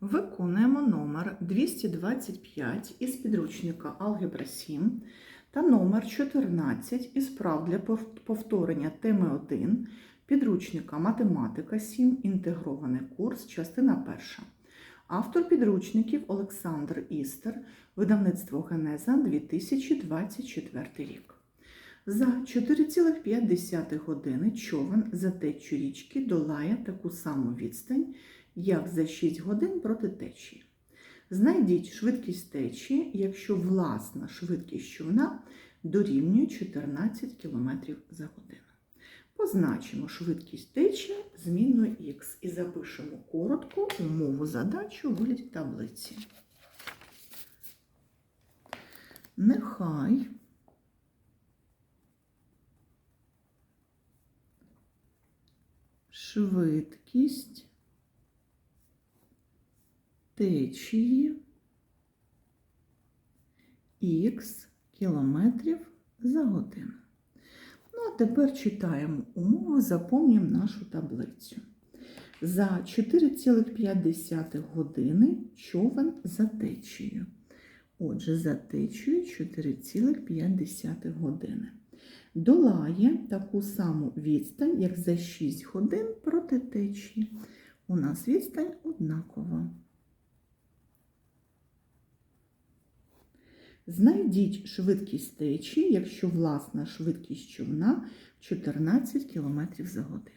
Виконуємо номер 225 із підручника Алгебра 7 та номер 14 із прав для повторення теми 1 підручника Математика 7. Інтегрований курс, частина 1. Автор підручників Олександр Істер, видавництво Генеза 2024 рік. За 4,5 години човен за течію річки долає таку саму відстань, як за 6 годин проти течії. Знайдіть швидкість течії, якщо власна швидкість човна дорівнює 14 км за годину. Позначимо швидкість течії змінною х і запишемо коротко умову задачі у вигляді таблиці. Нехай швидкість течії х кілометрів за годину. Ну, а тепер читаємо умови, заповнюємо нашу таблицю. За 4,5 години човен за течією. Отже, за течією 4,5 години. Долає таку саму відстань, як за 6 годин проти течії. У нас відстань однакова. Знайдіть швидкість течії, якщо власна швидкість човна 14 км за годину.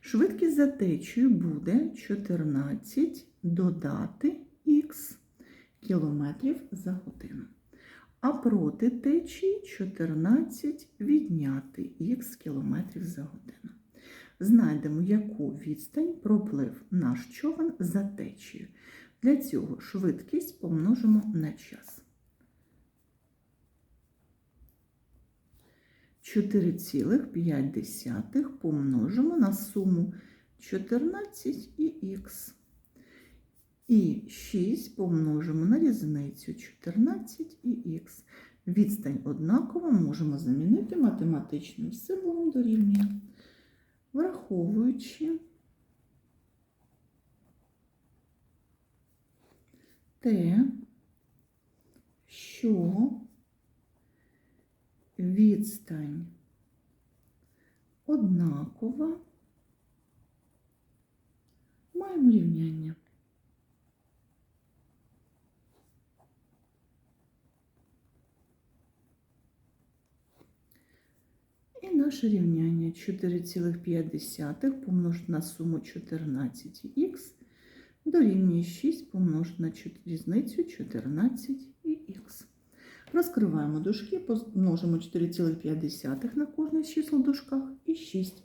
Швидкість за течією буде 14 додати х кілометрів за годину. А проти течії 14 відняти х кілометрів за годину. Знайдемо, яку відстань проплив наш човен за течією. Для цього швидкість помножимо на час. 4,5 помножимо на суму 14 і х. І 6 помножимо на різницю 14 і х. Відстань однакова можемо замінити математичним символом дорівнює, враховуючи те, що відстань однакова, маємо рівняння. І наше рівняння 4,5 помножити на суму 14х дорівнює 6 помножити на різницю 14 і х. Розкриваємо дужки, помножимо 4,5 на кожне з чисел в дужках і 6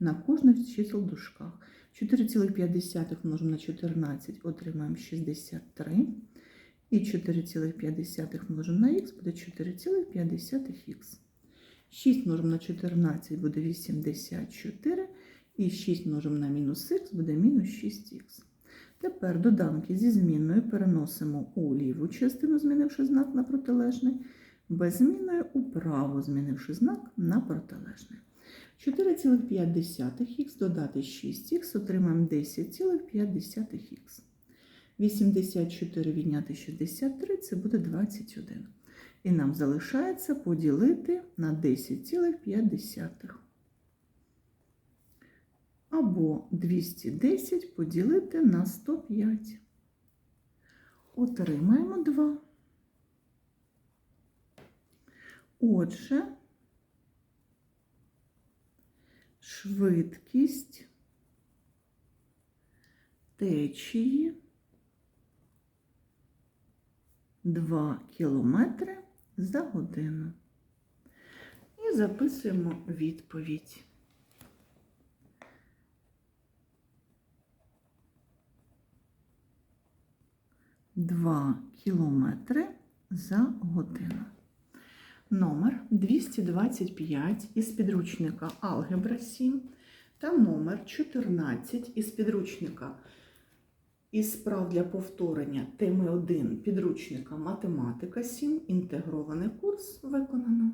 на кожне з чисел дужках. 4,5 множимо на 14, отримаємо 63. І 4,5 множимо на х буде 4,5х. 6 множимо на 14 буде 84. І 6 множимо на мінус х буде мінус 6х. Тепер доданки зі змінною переносимо у ліву частину, змінивши знак на протилежний, без змінною у праву, змінивши знак на протилежний. 4,5х додати 6х отримаємо 10,5х. 84 відняти 63 це буде 21. І нам залишається поділити на 10,5. Або 210 поділити на 105. Отримаємо 2. Отже, швидкість течії 2 кілометри за годину. І записуємо відповідь. Два кілометри за годину. Номер 225 із підручника Алгебра 7 та номер 14 із підручника із справ для повторення теми 1 підручника Математика 7. Інтегрований курс виконано.